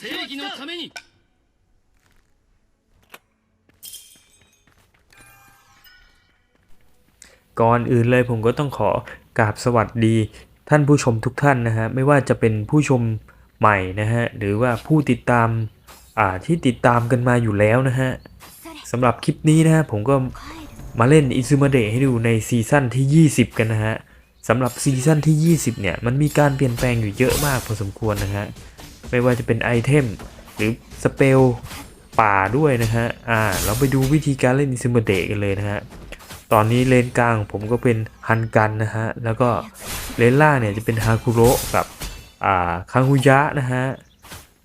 正義のために ก่อนอื่นเลยผมก็ต้องขอกราบสวัสดีท่านผู้ชมทุกท่านนะฮะไม่ว่าจะเป็นผู้ชมใหม่นะฮะหรือว่าผู้ติดตามอ่าที่ติดตามกันมาอยู่แล้วนะฮะสำหรับคลิปนี้นะฮะผมก็มาเล่นอิซูมาเดะให้ดูในซีซั่นที่ 20 กันนะฮะสำหรับซีซั่นที่ 20 เนี่ยมันมีการเปลี่ยนแปลงอยู่เยอะมากพอสมควรนะฮะ ไม่ว่าจะเป็นไอเทมหรือสเปลป่าด้วยนะฮะ อ่า เราไปดูวิธีการเล่นอิซูมเดกันเลยนะฮะ ตอนนี้เลนกลางผมก็เป็นฮันกันนะฮะ แล้วก็เลนล่างเนี่ยจะเป็นฮาคุโระกับ อ่า คังฮุยะนะฮะ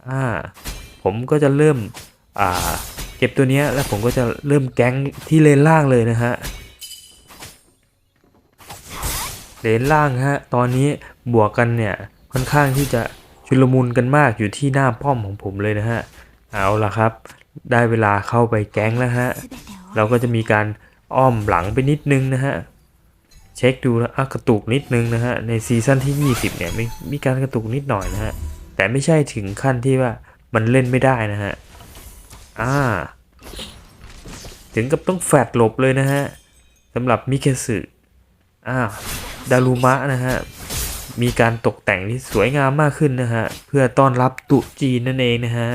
อ่า ผมก็จะเริ่ม อ่า เก็บตัวเนี้ยแล้วผมก็จะเริ่มแก๊งที่เลนล่างเลยนะฮะ เลนล่างฮะ ตอนนี้บวกกันเนี่ยค่อนข้างที่จะ ชุลมุนกันมากอยู่ที่หน้าป้อมของผมเลยนะฮะ เอาละครับ ได้เวลาเข้าไปแก๊งแล้วฮะ เราก็จะมีการอ้อมหลังไปนิดนึงนะฮะ เช็คดูนะกระตุกนิดนึงนะฮะ ในซีซั่นที่ 20 เนี่ยมีมีการกระตุกนิดหน่อยนะฮะ แต่ไม่ใช่ถึงขั้นที่ว่ามันเล่นไม่ได้นะฮะ อ่า ถึงกับต้องแฟดหลบเลยนะฮะสำหรับมิเคสึอ่าดารุมะนะฮะ มีการตกแต่งที่สวยงามมากขึ้นนะฮะ เพื่อต้อนรับตุจีนนั่นเองนะฮะ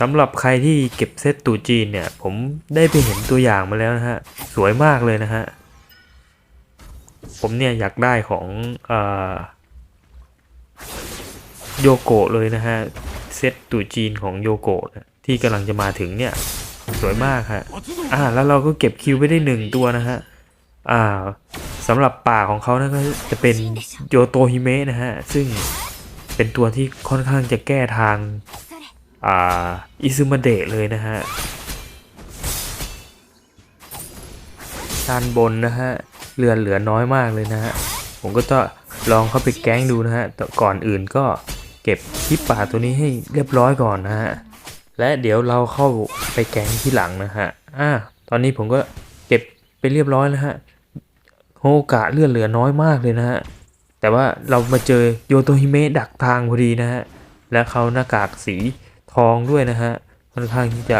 สำหรับใครที่เก็บเซตตู่จีนเนี่ย ผมได้ไปเห็นตัวอย่างมาแล้วนะฮะ สวยมากเลยนะฮะ ผมเนี่ยอยากได้ของอโยโกะเลยนะฮะ เซตตู่จีนของโยโกนะที่กำลังจะมาถึงเนี่ย สวยมากฮะ อ่า แล้วเราก็เก็บคิวไปได้หนึ่งตัวนะฮะอ่า สำหรับป่าของเขานะก็จะเป็นโยโตฮิเมะนะฮะ ซึ่งเป็นตัวที่ค่อนข้างจะแก้ทางอ่าอิซึมาเดะเลยนะฮะด้านบนนะฮะเรือนเหลือน้อยมากเลยนะฮะ ผมก็จะลองเข้าไปแก๊งดูนะฮะแต่ก่อนอื่นก็เก็บคลิปป่าตัวนี้ให้เรียบร้อยก่อนนะฮะ และเดี๋ยวเราเข้าไปแก๊งที่หลังนะฮะอ่าตอนนี้ผมก็เก็บไปเรียบร้อยแล้วฮะ โอกาสเลื่อนเหลือน้อยมากเลยนะฮะ แต่ว่าเรามาเจอโยโตฮิเมะดักทางพอดีนะฮะ และเขาหน้ากากสีทองด้วยนะฮะ ค่อนข้างที่จะ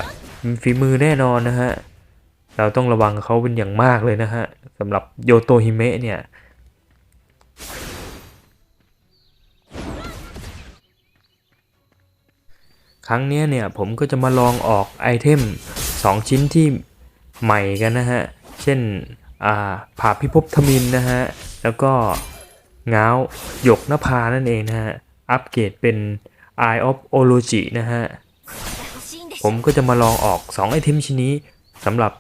ฝีมือแน่นอนนะฮะ เราต้องระวังเขาเป็นอย่างมากเลยนะฮะสำหรับโยโตฮิเมะเนี่ยครั้งนี้เนี่ยผมก็จะมาลองออกไอเทม 2 ชิ้นที่ใหม่กันนะฮะ เช่น ผ่าพิภพทมินนะฮะ แล้วก็ง้าวหยกนภานั่นเองนะฮะ อัปเกรดเป็น Eye of Ology นะฮะ ผมก็จะมาลองออก 2 ไอเทมชิ้นนี้สำหรับ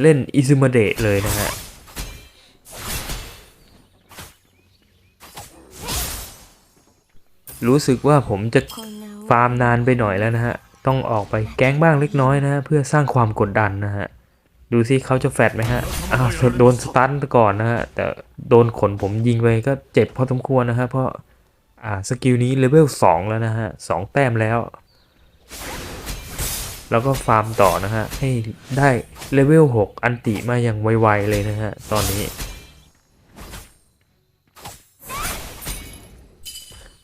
เล่นอิซูมาเดะเลยนะฮะรู้สึกว่าผมจะฟาร์มนานไปหน่อยแล้วนะฮะ ต้องออกไปแก๊งบ้างเล็กน้อยนะฮะ เพื่อสร้างความกดดันนะฮะ ดูสิเขาจะแฟดไหมฮะ อ้าวโดนสตันไปก่อนนะฮะ แต่โดนขนผมยิงไปก็เจ็บพอสมควรนะฮะ เพราะ อ่า สกิลนี้เลเวล2แล้วนะฮะสองแต้มแล้ว แล้วก็ฟาร์มต่อนะฮะ ให้ได้เลเวล6 อันติมาอย่างไวๆเลยนะฮะ ตอนนี้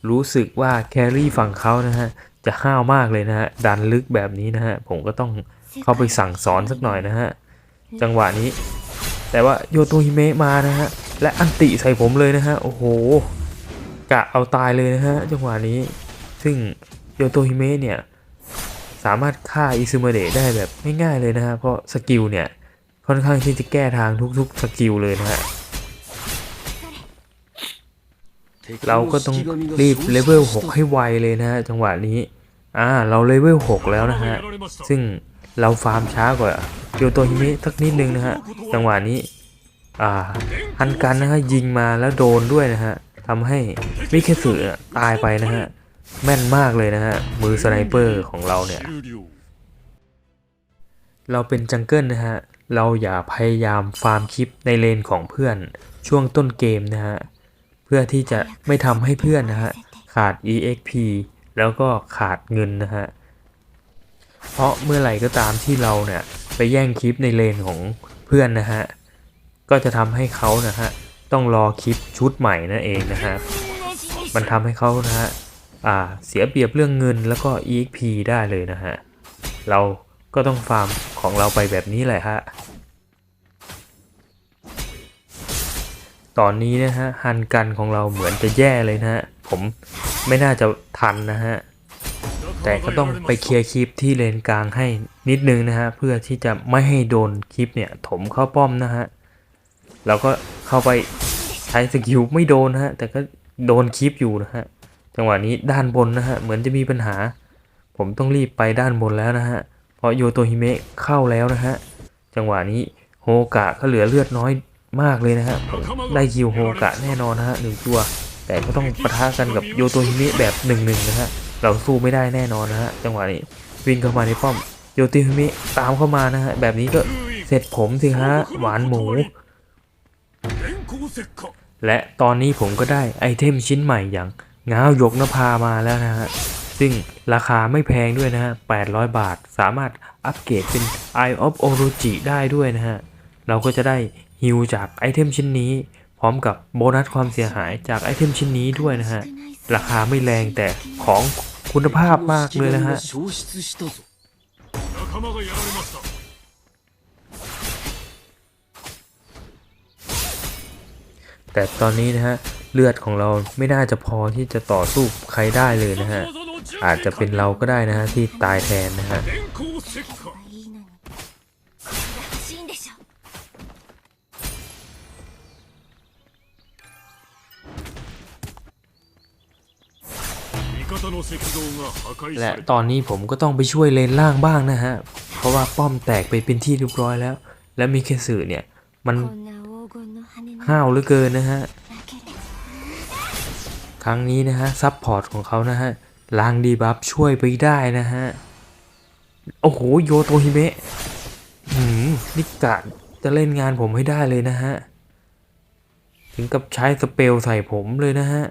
รู้สึกว่าแครี่ฝั่งเขานะฮะ จะห้าวมากเลยนะฮะ ดันลึกแบบนี้นะฮะ ผมก็ต้องเข้าไปสั่งสอนสักหน่อยนะฮะ จังหวะนี้ แต่ว่าโยโตฮิเมะมานะฮะ และอันติใส่ผมเลยนะฮะ โอ้โห กะเอาตายเลยนะฮะ จังหวะนี้ ซึ่งโยโตฮิเมะเนี่ย สามารถฆ่าอิซึมาเดะได้แบบง่ายๆเลยนะฮะ เพราะสกิลเนี่ย ค่อนข้างที่จะแก้ทางทุกๆสกิลเลยนะฮะเราก็ต้องรีบเลเวล 6 ให้ไวเลยนะฮะจังหวะนี้ อ่า เราเลเวล 6 แล้วนะฮะ ซึ่งเราฟาร์มช้ากว่า โยโตฮิเมะสักนิดนึงนะฮะจังหวะนี้อ่าฮันกันนะฮะยิงมาแล้วโดนด้วยนะฮะทำให้มิเคสึอตายไปนะฮะแม่นมากเลยนะฮะมือสไนเปอร์ของเราเนี่ย เราเป็นจังเกิลนะฮะเราอย่าพยายามฟาร์มคลิปในเลนของเพื่อนช่วงต้นเกมนะฮะเพื่อที่จะไม่ทำให้เพื่อนนะฮะขาด EXP แล้วก็ขาดเงินนะฮะเพราะเมื่อไหร่ก็ตามที่เราเนี่ย ไปแย่งคลิปในเลนของเพื่อนนะฮะ ก็จะทำให้เขานะฮะต้องรอคลิปชุดใหม่นั่นเองนะฮะ มันทำให้เขานะฮะอ่าเสียเปรียบเรื่องเงินแล้วก็ EXP ได้เลยนะฮะ เราก็ต้องฟาร์มของเราไปแบบนี้แหละฮะ ตอนนี้นะฮะฮันกันของเราเหมือนจะแย่เลยนะฮะ ผมไม่น่าจะทันนะฮะ แต่ก็ต้องไปเคลียร์คลิปที่เลนกลางให้นิดนึงนะฮะ เพื่อที่จะไม่ให้โดนคลิปเนี่ยถมเข้าป้อมนะฮะเราก็เข้าไปใช้สกิลไม่โดนนะฮะ แต่ก็โดนคลิปอยู่นะฮะ จังหวะนี้ด้านบนนะฮะ เหมือนจะมีปัญหา ผมต้องรีบไปด้านบนแล้วนะฮะ เพราะโยโตฮิเมะเข้าแล้วนะฮะ จังหวะนี้โฮกะก็เหลือเลือดน้อยมากเลยนะฮะ ได้คิวโฮกะแน่นอนนะฮะหนึ่งตัว แต่ก็ต้องประทะกันกับโยโตฮิเมะแบบหนึ่งหนึ่งนะฮะ เราสู้ไม่ได้แน่นอนนะฮะจังหวะนี้วิ่งเข้ามาในป้อมโยโตฮิมะตามเข้ามานะฮะแบบนี้ก็เสร็จผมสิฮะหวานหมู และตอนนี้ผมก็ได้ไอเทมชิ้นใหม่อย่างง้าวยกนภามาแล้วนะฮะซึ่งราคาไม่แพงด้วยนะฮะ 800 บาท สามารถอัปเกรดเป็น Eye of Orochi ได้ด้วยนะฮะ เราก็จะได้ฮิวจากไอเทมชิ้นนี้ ร้อมกับโบนัสความเสียหายจากไอเทมชิ้นนี้ด้วยนะฮะ ราคาไม่แรงแต่ของคุณภาพมากเลยนะฮะแต่ตอนนี้นะฮะ เลือดของเราไม่น่าจะพอที่จะต่อสู้ใครได้เลยนะฮะ อาจจะเป็นเราก็ได้นะฮะ ที่ตายแทนนะฮะ และตอนนี้ผมก็ต้องไปช่วยเลนล่างบ้างนะฮะ เพราะว่าป้อมแตกไปเป็นที่เรียบร้อยแล้ว และมีเคสือเนี่ย มันห้าวเหลือเกินนะฮะ ครั้งนี้นะฮะซับพอร์ตของเขานะฮะลางดีบัฟช่วยไปได้นะฮะ โอ้โหโยโตฮิเมะหืมนี่กะจะเล่นงานผมให้ได้เลยนะฮะ ถึงกับใช้สเปลใส่ผมเลยนะฮะ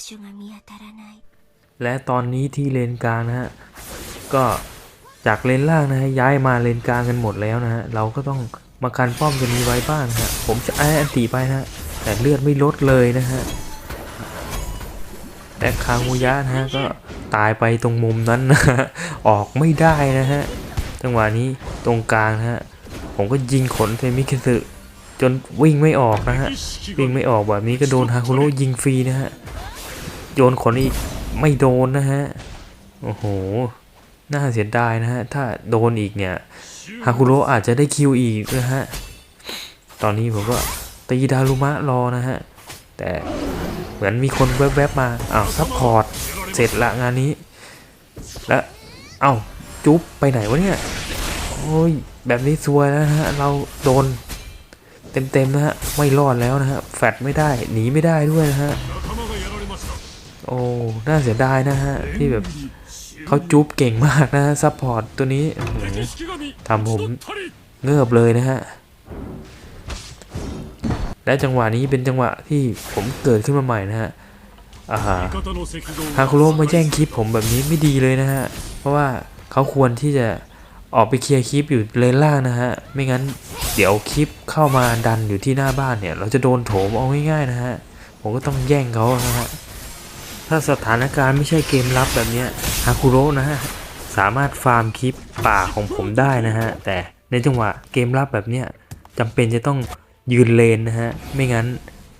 所が見当たらない และตอนนี้ที่เลนกลางนะฮะ ก็จากเลนล่างนะฮะ ย้ายมาเลนกลางกันหมดแล้วนะฮะ เราก็ต้องมากันป้อมกันนี้ไว้บ้างนะฮะ ผมจะไอ้อันตีไปนะฮะ แต่เลือดไม่ลดเลยนะฮะ และคางูยะนะฮะ ก็ตายไปตรงมุมนั้นนะฮะ ออกไม่ได้นะฮะ จังหวะนี้ตรงกลางนะฮะ ผมก็ยิงขนเซมิเคสึจนวิ่งไม่ออกนะฮะ วิ่งไม่ออกแบบนี้ก็โดนฮาคุโรยิงฟรีนะฮะ โยนขนอีกไม่โดนนะฮะ โอ้โห น่าเสียดายนะฮะ ถ้าโดนอีกเนี่ย ฮาคุโรอาจจะได้คิวอีกนะฮะ ตอนนี้ผมก็ตีดารุมะรอนะฮะ แต่เหมือนมีคนแวบๆมา อ้าวซัพพอร์ต เสร็จละงานนี้ แล้วเอ้า จุ๊บไปไหนวะเนี่ย โอ้ย แบบนี้ซวยแล้วนะฮะ เราโดนเต็มๆนะฮะ ไม่รอดแล้วนะฮะ แฟดไม่ได้ หนีไม่ได้ด้วยนะฮะ โอ้ น่าเสียดายนะฮะ ที่แบบเขาจูบเก่งมากนะซัพพอร์ตตัวนี้ทำผมเงือบเลยนะฮะ และจังหวะนี้เป็นจังหวะที่ผมเกิดขึ้นมาใหม่นะฮะอาฮะฮาคุโร่มาแย่งคลิปผมแบบนี้ไม่ดีเลยนะฮะ เพราะว่าเขาควรที่จะออกไปเคลียร์คลิปอยู่เลนล่างนะฮะ ไม่งั้นเดี๋ยวคลิปเข้ามาดันอยู่ที่หน้าบ้านเนี่ย เราจะโดนโถมเอาง่ายๆนะฮะ ผมก็ต้องแย่งเขานะฮะ ถ้าสถานการณ์ไม่ใช่เกมลับแบบนี้ฮาคุโระนะฮะ สามารถฟาร์มคลิปป่าของผมได้นะฮะ แต่ในจังหวะเกมลับแบบนี้จำเป็นจะต้องยืนเลนนะฮะ ไม่งั้น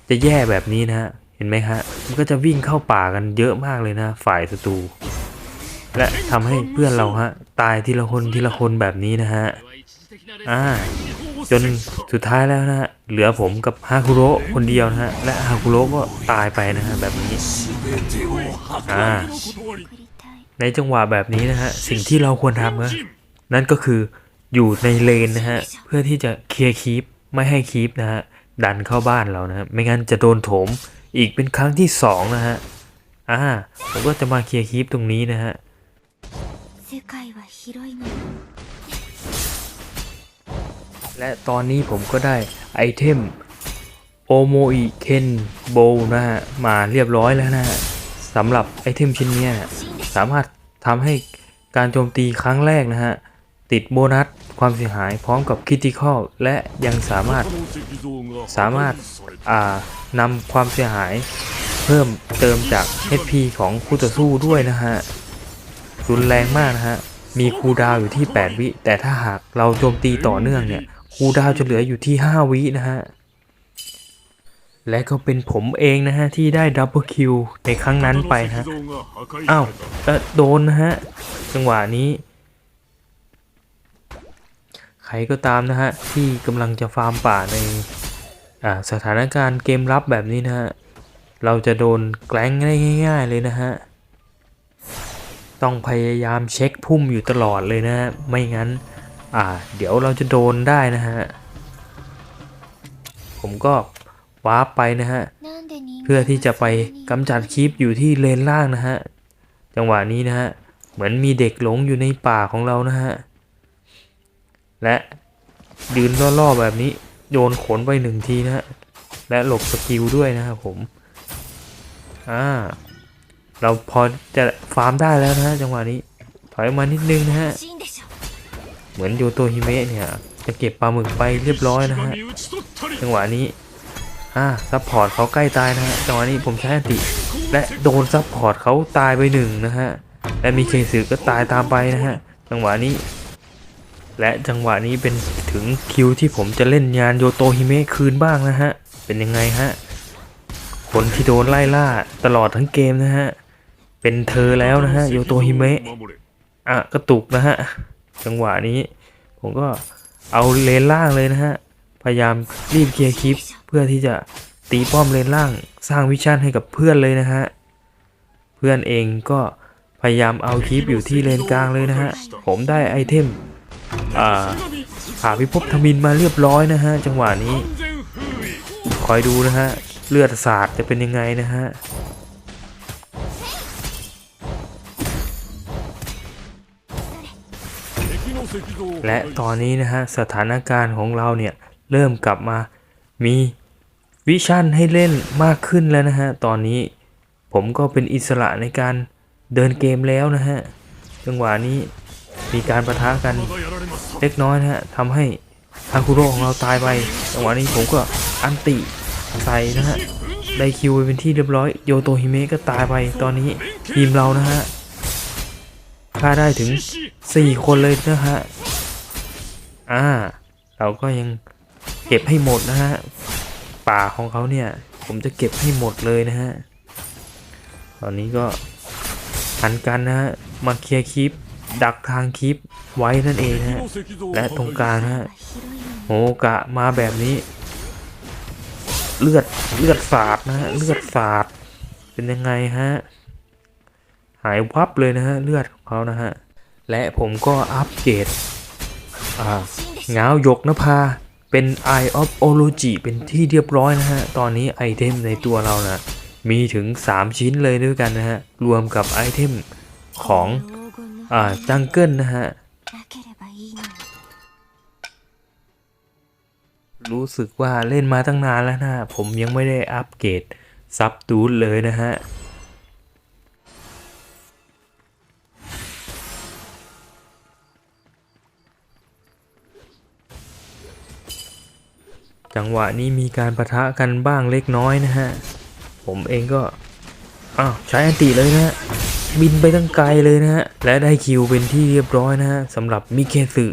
จะแย่แบบนี้นะฮะ เห็นไหมฮะ มันก็จะวิ่งเข้าป่ากันเยอะมากเลยนะ ฝ่ายศัตรู และทำให้เพื่อนเราฮะ ตายทีละคนทีละคนแบบนี้นะฮะ อ่า จนสุดท้ายแล้วนะฮะเหลือผมกับฮาคุโระคนเดียวนะฮะและฮาคุโระก็ตายไปนะฮะแบบนี้อ่าในจังหวะแบบนี้นะฮะสิ่งที่เราควรทำนะนั่นก็คืออยู่ในเลนนะฮะเพื่อที่จะเคลียร์คีปไม่ให้คีปนะฮะดันเข้าบ้านเรานะไม่งั้นจะโดนโถมอีกเป็นครั้งที่2นะฮะอ่าผมก็จะมาเคลียร์คีปตรงนี้นะฮะ และตอนนี้ผมก็ได้ไอเทมโอโมอิเคนโบนะฮะมาเรียบร้อยแล้วนะฮะสำหรับไอเทมชิ้นนี้นะสามารถทำให้การโจมตีครั้งแรกนะฮะ ติดโบนัสความเสียหายพร้อมกับคิติคอลและยังสามารถสามารถนำความเสียหายเพิ่มเติมจาก HP ของคู่ต่อสู้ด้วยนะฮะรุนแรงมากนะฮะ มีคูดาวอยู่ที่ 8 วิ แต่ถ้าหากเราโจมตีต่อเนื่องเนี่ย คูดาวจะเหลืออยู่ที่ 5 วินะฮะ และก็เป็นผมเองนะฮะ ที่ได้ดับเบิลคิวในครั้งนั้นไปนะอ้าวโดนนะฮะ จังหวะนี้ ใครก็ตามนะฮะ ที่กำลังจะฟาร์มป่าในสถานการณ์เกมรับแบบนี้นะฮะ เราจะโดนแกล้งได้ง่ายๆเลยนะฮะ ต้องพยายามเช็คพุ่มอยู่ตลอดเลยนะฮะ ไม่งั้น อ่า เดี๋ยวเราจะโดนได้นะฮะ ผมก็วาร์ปไปนะฮะ เพื่อที่จะไปกำจัดคลิปอยู่ที่เลนล่างนะฮะ จังหวะนี้นะฮะ เหมือนมีเด็กหลงอยู่ในป่าของเรานะฮะ และดืนล่อๆแบบนี้โยนขนไปหนึ่งทีนะฮะ และหลบสกิลด้วยนะครับผม อ่า เราพอจะฟาร์มได้แล้วนะฮะจังหวะนี้ ถอยมานิดนึงนะฮะ เหมือนโยโตฮิเมะเนี่ย จะเก็บปลาหมึกไปเรียบร้อยนะฮะจังหวะนี้อ่าซัพพอร์ตเขาใกล้ตายนะฮะจังหวะนี้ผมใช้อติ และโดนซัพพอร์ตเขาตายไปหนึ่งนะฮะและมีเคสึก็ตายตามไปนะฮะจังหวะนี้ และจังหวะนี้เป็นถึงคิวที่ผมจะเล่นยานโยโตฮิเมะคืนบ้างนะฮะเป็นยังไงฮะคนที่โดนไล่ล่าตลอดทั้งเกมนะฮะเป็นเธอแล้วนะฮะโยโตฮิเมะอะกระตุกนะฮะ จังหวะนี้ ผมก็เอาเลนล่างเลยนะฮะ พยายามรีบเคลียร์คลิปเพื่อที่จะตีป้อมเลนล่าง สร้างวิชั่นให้กับเพื่อนเลยนะฮะ เพื่อนเองก็พยายามเอาคลิปอยู่ที่เลนกลางเลยนะฮะ ผมได้ไอเทมอ่หาพิภพธมินมาเรียบร้อยนะฮะ จังหวะนี้ คอยดูนะฮะ เลือดสาดจะเป็นยังไงนะฮะ และตอนนี้นะฮะสถานการณ์ของเราเนี่ยเริ่มกลับมามีวิชั่นให้เล่นมากขึ้นแล้วนะฮะตอนนี้ผมก็เป็นอิสระในการเดินเกมแล้วนะฮะจังหวะนี้มีการประทะกันเล็กน้อยนะฮะทำให้อาคุโรของเราตายไปจังหวะนี้ผมก็อันติใส่นะฮะได้คิวไปเป็นที่เรียบร้อยโยโตฮิเมะก็ตายไปตอนนี้ทีมเรานะฮะ ฆ่าได้ถึง 4 คนเลยนะฮะ อ่า เราก็ยังเก็บให้หมดนะฮะ ป่าของเขาเนี่ย ผมจะเก็บให้หมดเลยนะฮะ ตอนนี้ก็หันกันนะฮะ มาเคลียร์คลิป ดักทางคลิปไว้นั่นเองฮะ และตรงกลางฮะโหกะมาแบบนี้ เลือดเลือดสาดนะฮะ เลือดสาด เป็นยังไงฮะ หายวับเลยนะฮะเลือดของเขานะฮะและผมก็อัปเกรดอ่าเงาหยกนภาเป็น Eye of Ology เป็นที่เรียบร้อยนะฮะ ตอนนี้ไอเทมในตัวเรานะมีถึง 3 ชิ้นเลยด้วยกันนะฮะ รวมกับไอเทมของอ่าจังเกิลนะฮะ รู้สึกว่าเล่นมาตั้งนานแล้วนะ ผมยังไม่ได้อัปเกรดซับตูดเลยนะฮะ จังหวะนี้มีการประทะกันบ้างเล็กน้อยนะฮะ ผมเองก็อ้าวใช้อันติเลยนะฮะ บินไปตั้งไกลเลยนะฮะ และได้คิวเป็นที่เรียบร้อยนะฮะสำหรับมิเคสึ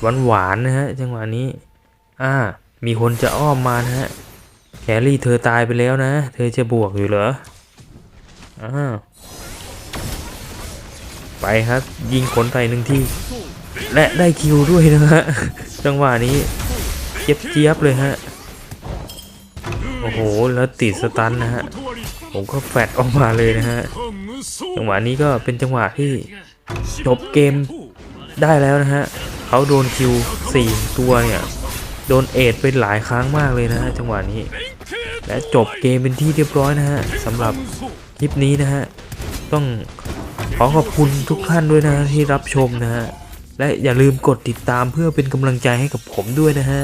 หวานหวานๆนะฮะ จังหวะนี้ อ่า มีคนจะอ้อมมานะฮะแครี่เธอตายไปแล้วนะ เธอจะบวกอยู่เหรออ่าไปครับ ยิงขนใส่หนึ่งที่ และได้คิวด้วยนะฮะ จังหวะนี้ เจี๊ยบเลยฮะ โอ้โห แล้วติดสตันนะฮะ ผมก็แฟดออกมาเลยนะฮะ จังหวะนี้ก็เป็นจังหวะที่จบเกมได้แล้วนะฮะ เขาโดนคิวสี่ตัวเนี่ย โดนเอดไปหลายครั้งมากเลยนะฮะ จังหวะนี้ และจบเกมเป็นที่เรียบร้อยนะฮะสำหรับคลิปนี้นะฮะ ต้องขอขอบคุณทุกท่านด้วยนะที่รับชมนะฮะ และอย่าลืมกดติดตามเพื่อเป็นกำลังใจให้กับผมด้วยนะฮะ